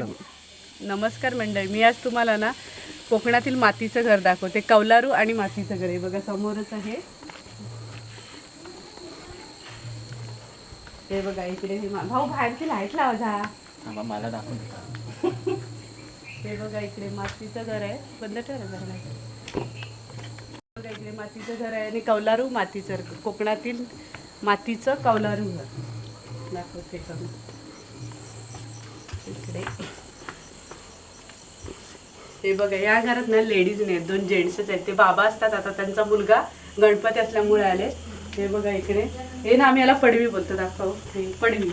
नमस्कार. मंडळी. मी आज तुम्हाला ना कोकणातील मातीचं घर दाखवते. कौलारू आणि मातीचं घर आहे. बघा समोरच आहे. हे बघा इकडे हे मा- भाऊ बाहेरची लाइट लावा जा. थांबा मला दाखवून. हे बघा इकडे मातीचं घर आहे. बंद ठेवा ना जरा. light. बघा इकडे मातीचं घर आहे आणि कौलारू मातीचं. कोकणातील मातीचं कौलारू घर. दाखवते इकडे. हे बघा या घरात ना लेडीज नाहीत दोन जेंट्सच आहेत. ते बाबा असतात आता. त्यांचा मुलगा गणपती असल्यामुळे आले. हे बघा इकडे. हे ना आम्ही याला पडवी बोलतो. दाखव. पडवी.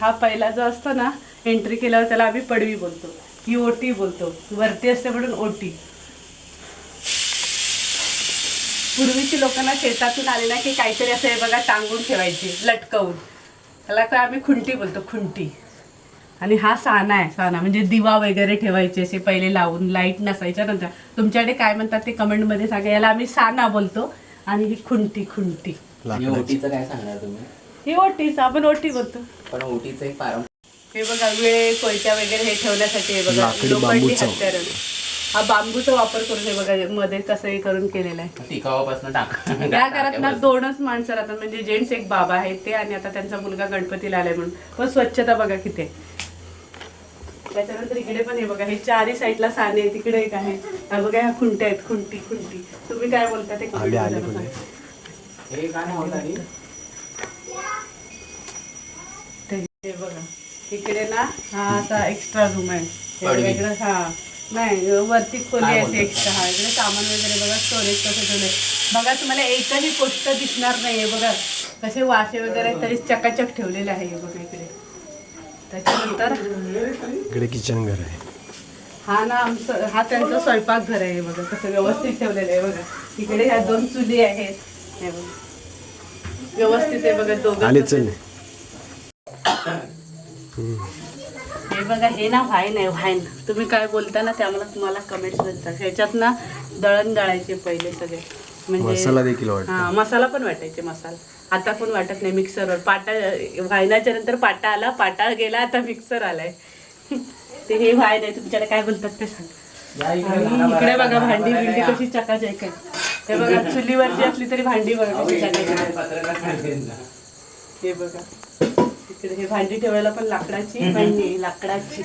हा पहिला जो असतो ना एंट्री केल्यावर त्याला आम्ही पडवी बोलतो. ही ओटी बोलतो. वरती असते म्हणून ओटी. पूर्वीची लोकांना शेतातून आले ना की काहीतरी असं हे बघा टांगून ठेवायची लटकवून. त्याला काय आम्ही खुंटी बोलतो खुंटी. आणि हा साना आहे साना म्हणजे दिवा वगैरे ठेवायचे असे पहिले लावून लाइट नसायच्या नंतर. तुमच्याकडे काय म्हणतात ते कमेंटमध्ये सांगा याला आम्ही साना बोलतो. आणि ही खुंटी खुंटी. ओटीचं काय सांगणार तुम्ही? ही ओटीच आपण ओटी बोलतो. पण ओटीचं एक पारंपरिक हे बघा वेळे कोयत्या वगैरे हे ठेवण्यासाठी हे बघा लाकडी लोखंडी बांबूचं. हत्यारं हा बांबूचा वापर करून हे बघा मध्ये कसं हे करून केलेलं आहे. टिकावापासून टाक. त्या घरात ना दोनच माणसं राहतात म्हणजे जेंट्स एक बाबा आहेत ते आणि आता त्यांचा मुलगा गणपतीला आलाय म्हणून. पण स्वच्छता बघा किती आहे. त्याच्यानंतर इकडे पण हे बघा हे चारही साईडला साने आहे तिकडे एक आहे. हा बघा ह्या खुंट्या आहेत खुंटी खुंटी. तुम्ही काय बोलता ते आले, आले, हे बघा इकडे ना हा असा एक्स्ट्रा रूम आहे. हे पडवी. वेगळं हा. नाही वरती खोली काय आहे? एक्स्ट्रा हा इकडे सामान वगैरे बघा स्टोरेज कसं ठेवलंय. बघा तुम्हाला एकही गोष्ट दिसणार नाहीये बघा. कसे वाशे वगैरे तरी चकाचक ठेवलेले आहे हे बघा इकडे. त्याच्यानंतर इकडे किचन घर आहे. हा ना आमचं हा त्यांचं स्वयंपाक घर आहे बघा कसं व्यवस्थित ठेवलेलं आहे बघा. इकडे ह्या दोन चुली आहेत हे बघा. व्यवस्थित आहे बघा दोघं आले चल. हे बघा हे ना व्हाईन आहे व्हाईन तुम्ही काय बोलता ना ते आम्हाला तुम्हाला कमेंट्स बोलतात ह्याच्यात ना दळण दळायचे पहिले सगळे. मसाला देखील वाटतो. हा मसाला पण वाटायचे मसाला. आता पण वाटत नाही मिक्सरवर पाटा व्हायनाच्या नंतर पाटा आला पाटा गेला आता मिक्सर आलाय. ते हे व्हायन आहे तुमच्याकडे काय बोलतात ते सांग. इकडे बघा भांडी बिंडी. कशी चकाचक आहे. हे बघा चुलीवरची असली तरी भांडी बघा कशी. हे बघा इकडे हे भांडी ठेवायला पण लाकडाची भांडी लाकडाची.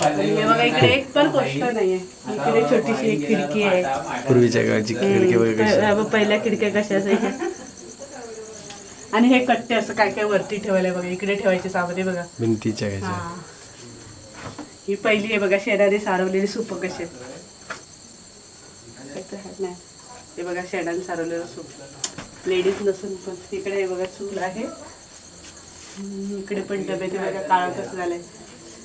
आणि हे बघा इकडे एक पण गोष्ट नाहीये. इकडे छोटीशी एक खिडकी आहे. पूर्वीच्या काळची खिडकी वगैरे कशी पहिल्या खिडक्या कशा असायच्या. आणि हे कट्टे असं काय काय वरती ठेवायला बघा इकडे ठेवायचे सावली बघा. भिंतीच्या हा कायच्या ही. पहिली आहे बघा शेणाने सारवलेली सूप कशी नाही हे बघा शेणाने सारवलेलं सूप. लेडीज नसून पण. इकडे हे बघा चूल आहे. हम्म, इकडे पण डबे ते बघा काळा कसं झालंय.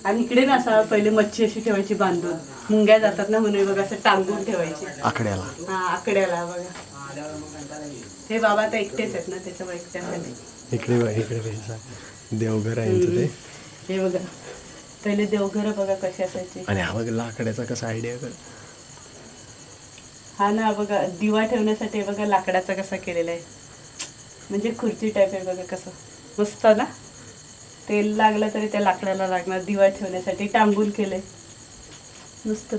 आणि इकडे ना असा पहिले मच्छी अशी ठेवायची बांधून. मुंग्या जातात ना म्हणून बघा असं टांगून ठेवायची. आकड्याला. हा आकड्याला बघा. हे बाबा आता एकटेच आहेत ना त्याच्यामुळे एकट्यासाठी. इकडे बघ, इकडे देवघर आहे यांचं ते. हे बघा. पहिले देवघर बघा कशी असायची. आणि हा बघ लाकड्याचा कसा आयडिया कर. हा ना बघा दिवा ठेवण्यासाठी हे बघा लाकडाचा कसा केलेला आहे. म्हणजे खुर्ची टाईप आहे बघा कसं. मस्त ना? तेल लागलं तरी त्या लाकडाला लागणार दिवा ठेवण्यासाठी टांगून केलंय. मस्त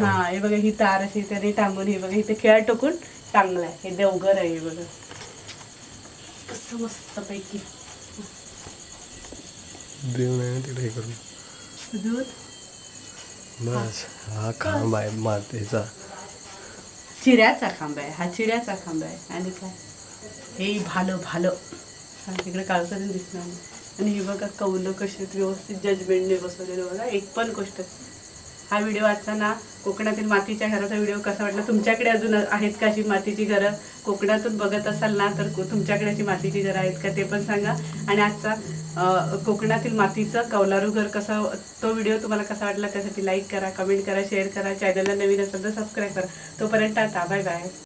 हा हे बघा ही तार अशी त्याने टांगून हे बघा इथे खेळ टोकून टांगलाय हे देवघर आहे हे बघा. कसं मस्त पैकी देव नाही ना तिकडे करून. दूध? बस हा खांब आहे मातेचा. चिऱ्याचा खांब आहे हा चिऱ्याचा खांब आहे. आणि काय? हे भालं भालं. हा तिकडे दिसणार आणि हे बघा कौलं कशी व्यवस्थित जजमेंटने बसवलेलं बघा. एक पण गोष्ट. हा व्हिडिओ आजचा ना कोकणातील मातीच्या घराचा व्हिडिओ कसा वाटला? तुमच्याकडे अजून आहेत का अशी मातीची घरं? कोकणातून बघत असाल ना तर तुमच्याकडे अशी मातीची घरं आहेत का ते पण सांगा. आणि आजचा कोकणातील मातीचं कौलारू घर कसा तो व्हिडिओ तुम्हाला कसा वाटला? त्यासाठी लाईक करा कमेंट करा शेअर करा. चॅनलला नवीन असेल तर सबस्क्राईब करा. तोपर्यंत आता बाय बाय